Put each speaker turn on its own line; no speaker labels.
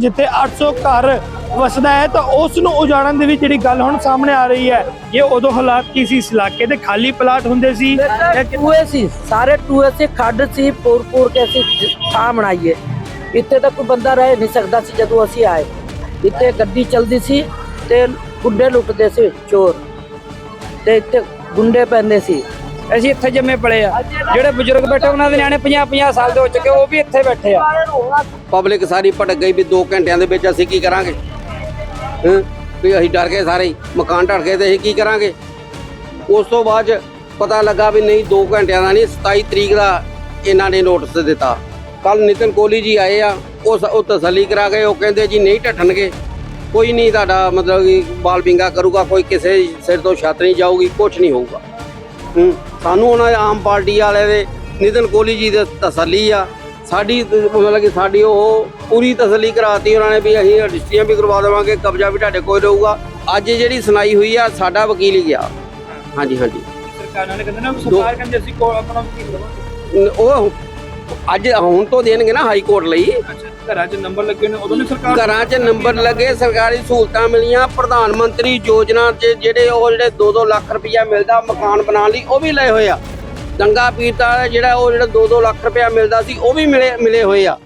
ਜਿੱਥੇ 800 ਘਰ ਵਸਦਾ ਹੈ ਤਾਂ ਉਸ ਨੂੰ ਉਜਾੜਨ ਦੀ ਵੀ ਜਿਹੜੀ ਗੱਲ ਹੁਣ ਸਾਹਮਣੇ ਆ ਰਹੀ ਹੈ ਇਹ ਉਦੋਂ ਹਾਲਾਤ ਕੀ ਸੀ? ਇਸ ਇਲਾਕੇ ਦੇ ਖਾਲੀ ਪਲਾਟ ਹੁੰਦੇ ਸੀ
ਟੂਏ ਸੀ ਸਾਰੇ ਟੂਏ ਸੀ ਖੱਡ ਸੀ ਪੂਰ ਪੂਰ ਕੇ ਅਸੀਂ ਥਾਂ ਬਣਾਈਏ। ਇੱਥੇ ਤਾਂ ਕੋਈ ਬੰਦਾ ਰਹਿ ਨਹੀਂ ਸਕਦਾ ਸੀ ਜਦੋਂ ਅਸੀਂ ਆਏ। ਇੱਥੇ ਗੱਡੀ ਚਲਦੀ ਸੀ ਤੇ ਗੁੱਡੇ ਲੁੱਟਦੇ ਸੀ ਚੋਰ। ਤੇ ਇੱਥੇ ਗੁੰਡੇ ਪੈਂਦੇ ਸੀ।
ਅਸੀਂ ਇੱਥੇ ਜੰਮੇ ਪਲੇ ਆ। ਜਿਹੜੇ ਬਜ਼ੁਰਗ ਬੈਠੇ, ਉਹਨਾਂ ਦੇ ਨਿਆਣੇ 50 50 ਸਾਲ ਦੇ ਹੋ ਚੁੱਕੇ, ਉਹ ਵੀ ਇੱਥੇ ਬੈਠੇ ਆ।
ਪਬਲਿਕ ਸਾਰੀ ਭਟਕ ਗਈ ਵੀ 2 ਘੰਟਿਆਂ ਦੇ ਵਿੱਚ ਅਸੀਂ ਕੀ ਕਰਾਂਗੇ? ਹੈਂ? ਵੀ ਅਸੀਂ ਡਰ ਗਏ ਸਾਰੇ, ਮਕਾਨ ਢੜ ਗਏ ਤੇ ਅਸੀਂ ਕੀ ਕਰਾਂਗੇ? ਉਸ ਤੋਂ ਬਾਅਦ 'ਚ ਪਤਾ ਲੱਗਾ ਵੀ ਨਹੀਂ 2 ਘੰਟਿਆਂ ਦਾ ਨਹੀਂ 27 ਤਰੀਕ ਦਾ ਇਹਨਾਂ ਨੇ ਨੋਟਿਸ ਦਿੱਤਾ। ਕੱਲ ਨਿਤਨ ਕੋਹਲੀ ਜੀ ਆਏ ਆ ਉਹ ਉਹ ਤਸੱਲੀ ਕਰਾ ਗਏ ਉਹ ਕਹਿੰਦੇ ਜੀ ਨਹੀਂ ਢੱਠਣਗੇ। ਕੋਈ ਨਹੀਂ ਤੁਹਾਡਾ ਮਤਲਬ ਕਿ ਬਾਲ ਬਿੰਗਾ ਕਰੂਗਾ, ਕੋਈ ਕਿਸੇ ਸਿਰ ਤੋਂ ਛੱਤ ਨਹੀਂ ਜਾਊਗੀ ਕੁਝ ਨਹੀਂ ਹੋਊਗਾ। ਹੂੰ? ਸਾਨੂੰ ਉਹਨਾਂ ਦੇ ਆਮ ਪਾਰਟੀ ਵਾਲੇ ਦੇ ਨਿਤਨ ਕੋਹਲੀ ਜੀ ਦੇ ਤਸੱਲੀ ਆ। ਸਾਡੀ ਮਤਲਬ ਕਿ ਸਾਡੀ ਉਹ ਪੂਰੀ ਤਸੱਲੀ ਕਰਾਤੀ ਉਹਨਾਂ ਨੇ ਵੀ ਅਸੀਂ ਰਜਿਸਟਰੀਆਂ ਵੀ ਕਰਵਾ ਦੇਵਾਂਗੇ ਕਬਜ਼ਾ ਵੀ ਤੁਹਾਡੇ ਕੋਲ ਰਹੂਗਾ। ਅੱਜ ਜਿਹੜੀ ਸੁਣਾਈ ਹੋਈ ਆ ਸਾਡਾ ਵਕੀਲ ਹੀ ਗਿਆ। ਹਾਂਜੀ ਹਾਂਜੀ।
ਸਰਕਾਰ ਨਾਲ ਕਹਿੰਦੇ ਨਾ ਸਰਕਾਰ ਕਹਿੰਦੇ ਅਸੀਂ ਕੋਲ ਆਪਣਾ ਵਕੀਲ ਲਵਾਂਗੇ।
ਉਹ ਅੱਜ ਹੁਣ ਤੋਂ ਦੇਣਗੇ ਨਾ ਹਾਈ ਕੋਰਟ ਲਈ।
ਘਰਾਂ 'ਚ ਨੰਬਰ ਲੱਗੇ ਨੇ ਉਦੋਂ ਨਹੀਂ ਸਰਕਾਰ
ਘਰਾਂ 'ਚ ਨੰਬਰ ਲੱਗੇ ਸਰਕਾਰੀ ਸਹੂਲਤਾਂ ਮਿਲੀਆਂ ਪ੍ਰਧਾਨ ਮੰਤਰੀ ਯੋਜਨਾ 'ਚ ਜਿਹੜੇ ਉਹ ਜਿਹੜੇ 2-2 ਲੱਖ ਰੁਪਇਆ ਮਿਲਦਾ ਮਕਾਨ ਬਣਾਉਣ ਲਈ ਉਹ ਵੀ ਲਏ ਹੋਏ ਆ। ਦੰਗਾ ਪੀੜਤਾਂ ਦਾ ਜਿਹੜਾ ਉਹ ਜਿਹੜਾ 2-2 ਲੱਖ ਰੁਪਇਆ ਮਿਲਦਾ ਸੀ ਉਹ ਵੀ ਮਿਲੇ ਮਿਲੇ ਹੋਏ ਆ।